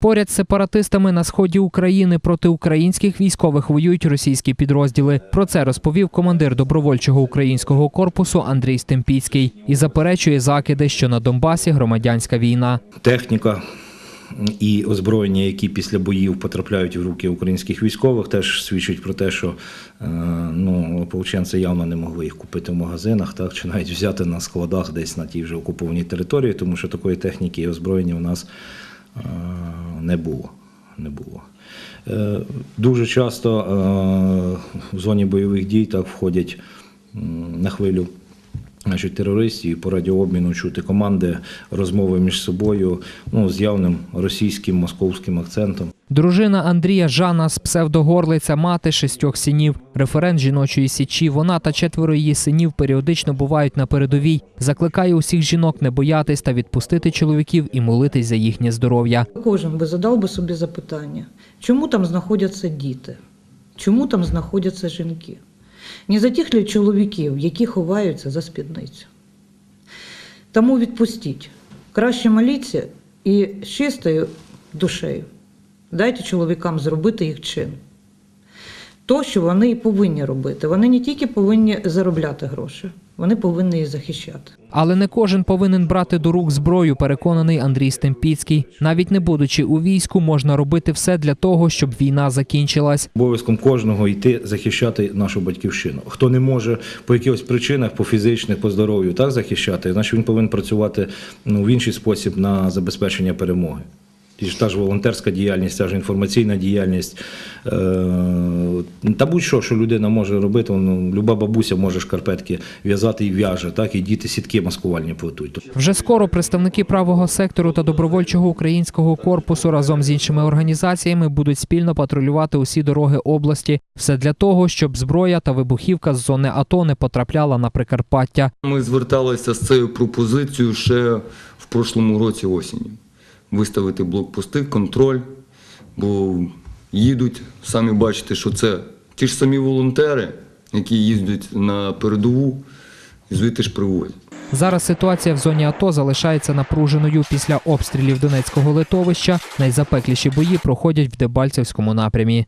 Поряд з сепаратистами на сході України проти українських військових воюють російські підрозділи. Про це розповів командир добровольчого українського корпусу Андрій Стемпіцький і заперечує закиди, що на Донбасі громадянська війна. техніка і озброєння, які після боїв потрапляють в руки українських військових, теж свідчать про те, що е, ну, ополченці явно не могли їх купити в магазинах, так чи навіть взяти на складах десь на тій вже окупованій території, тому що такої техніки і озброєння у нас е, не було. Не було. Е, Дуже часто е, в зоні бойових дій так входять на хвилю наші терористів і по радіообміну чути команди, розмови між собою ну, з явним російським московським акцентом. Дружина Андрія Жана з псевдогорлиця мати шістьох синів, референт жіночої січі. Вона та четверо її синів періодично бувають на передовій. Закликає усіх жінок не боятись та відпустити чоловіків і молитись за їхнє здоров'я. Кожен би задав би собі запитання, чому там знаходяться діти, чому там знаходяться жінки? Не за тих ли чоловіків, які ховаються за спідницю. Тому відпустіть. Краще моліться і чистою душею дайте чоловікам зробити їх чин. То, що вони і повинні робити. Вони не тільки повинні заробляти гроші, вони повинні їх захищати. Але не кожен повинен брати до рук зброю, переконаний Андрій Стемпіцький. Навіть не будучи у війську, можна робити все для того, щоб війна закінчилась. Обов'язком кожного йти захищати нашу батьківщину. Хто не може по якихось причинах, по фізичних, по здоров'ю так захищати, значить він повинен працювати ну, в інший спосіб на забезпечення перемоги. Ж та ж волонтерська діяльність, та ж інформаційна діяльність. Е, та будь-що, що людина може робити, ну, люба бабуся може шкарпетки в'язати і в'яже, так, і діти сітки маскувальні плетуть. Вже скоро представники правого сектору та добровольчого українського корпусу разом з іншими організаціями будуть спільно патрулювати усі дороги області. Все для того, щоб зброя та вибухівка з зони АТО не потрапляла на Прикарпаття. Ми зверталися з цією пропозицією ще в прошлому році осінню. Виставити блокпости, контроль, бо їдуть, самі бачите, що це ті ж самі волонтери, які їздять на передову, звідти ж привозять. Зараз ситуація в зоні АТО залишається напруженою після обстрілів Донецького литовища. Найзапекліші бої проходять в Дебальцевському напрямі.